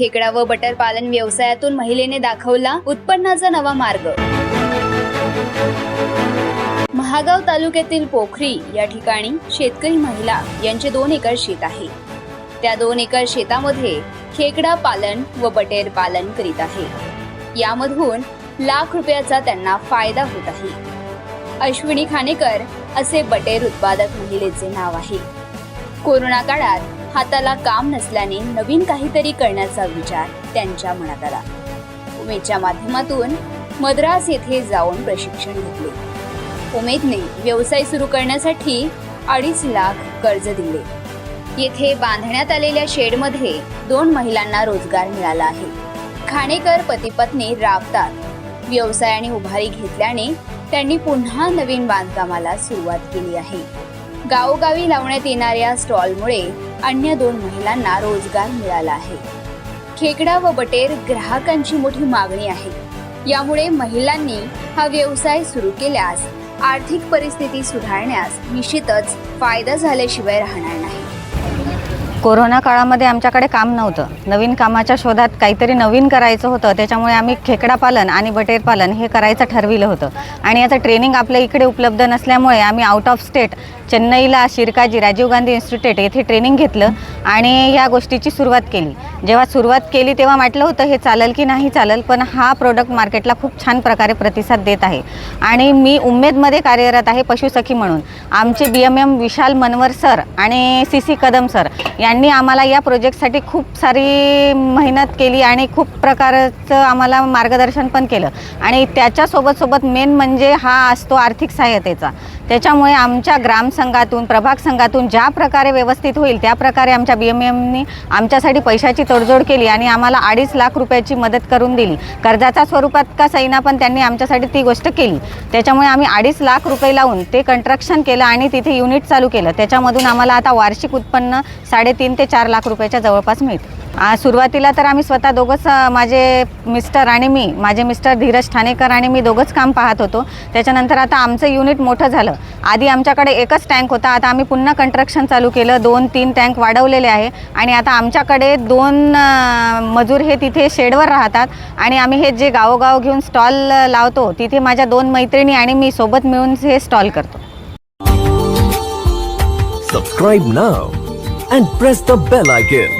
खेकडा व बटर पालन व्यवसायातून महिलेने दाखवला उत्पन्नाचा नवा मार्ग. महागाव तालुक्यातील पोखरी या ठिकाणी शेतकरी महिला यांचे दोन एकर शेत आहे. त्या दोन एकर शेतामध्ये खेकडा पालन व बटेर पालन करीत आहे. यामधून लाख रुपयाचा त्यांना फायदा होत आहे. अश्विनी खानेकर असे बटेर उत्पादक महिलेचे नाव आहे. कोरोना काळात हाताला काम नसल्याने नवीन काहीतरी करण्याचा विचार त्यांच्या मनात आला. उमेदच्या माध्यमातून मद्रास येथे जाऊन प्रशिक्षण घेतले. उमेदने व्यवसाय सुरू करण्यासाठी अडीच लाख कर्ज दिले. येथे बांधण्यात आलेल्या शेडमध्ये दोन महिलांना रोजगार मिळाला आहे. खाणेकर पतीपत्नी राबतात. व्यवसायाने उभारी घेतल्याने त्यांनी पुन्हा नवीन बांधकामाला सुरुवात केली आहे. गावोगावी लावण्यात येणाऱ्या स्टॉलमुळे अन्य दोन महिलांना रोजगार मिळाला आहे. खेकडा व बटेर ग्राहकांची मोठी मागणी आहे. यामुळे महिलांनी हा व्यवसाय सुरू केल्यास आर्थिक परिस्थिती सुधारण्यास निश्चितच फायदा झाल्याशिवाय राहणार नाही. कोरोना काळामध्ये आमच्याकडे काम नव्हतं. नवीन कामाच्या शोधात काहीतरी नवीन करायचं होतं. त्याच्यामुळे आम्ही खेकडा पालन आणि बटेर पालन हे करायचं ठरविलं होतं. आणि याचं ट्रेनिंग आपल्या इकडे उपलब्ध नसल्यामुळे आम्ही आउट ऑफ स्टेट चेन्नईला शिरकाजी राजीव गांधी इन्स्टिट्यूट येथे ट्रेनिंग घेतलं आणि या गोष्टीची सुरुवात केली. जेव्हा सुरुवात केली तेव्हा म्हटलं होतं हे चालेल की नाही चालेल पण हा प्रोडक्ट मार्केटला खूप छान प्रकारे प्रतिसाद देत आहे. आणि मी उमेदमध्ये कार्यरत आहे पशुसखी म्हणून. आमचे B M M Vishal Manwar sir आणि सी सी कदम सर यांनी आम्हाला या प्रोजेक्टसाठी खूप सारी मेहनत केली आणि खूप प्रकारचं आम्हाला मार्गदर्शन पण केलं. आणि त्याच्यासोबत सोबत मेन म्हणजे हा असतो आर्थिक सहाय्यतेचा. त्याच्यामुळे आमच्या संघातून प्रभाग संघातून ज्या प्रकारे व्यवस्थित होईल त्या प्रकारे आमच्या बी एम एमनी आमच्यासाठी पैशाची तडजोड केली आणि आम्हाला अडीच लाख रुपयाची मदत करून दिली. कर्जाच्या स्वरूपात का सैना पण त्यांनी आमच्यासाठी ती गोष्ट केली. त्याच्यामुळे आम्ही अडीच लाख रुपये लावून ते कंस्ट्रक्शन केलं आणि तिथे युनिट चालू केलं. त्याच्यामधून आम्हाला आता वार्षिक उत्पन्न साडेतीन ते चार लाख रुपयाच्या जवळपास मिळतं. सुरुवातीला तर आम्ही स्वतः दोघंच माझे मिस्टर आणि मी माझे मिस्टर धीरज ठाणेकर आणि मी दोघंच काम पाहत होतो. त्याच्यानंतर आता आमचं युनिट मोठं झालं. आधी आमच्याकडे एकच टँक होता आता आम्ही पुन्हा कंस्ट्रक्शन चालू केलं. दोन तीन टँक वाढवलेले आहे आणि आता आमच्याकडे दोन मजूर हे तिथे शेडवर राहतात आणि आम्ही हे जे गावोगाव घेऊन स्टॉल लावतो तिथे माझ्या दोन मैत्रिणी आणि मी सोबत मिळून हे स्टॉल करतो. Subscribe now and press the bell icon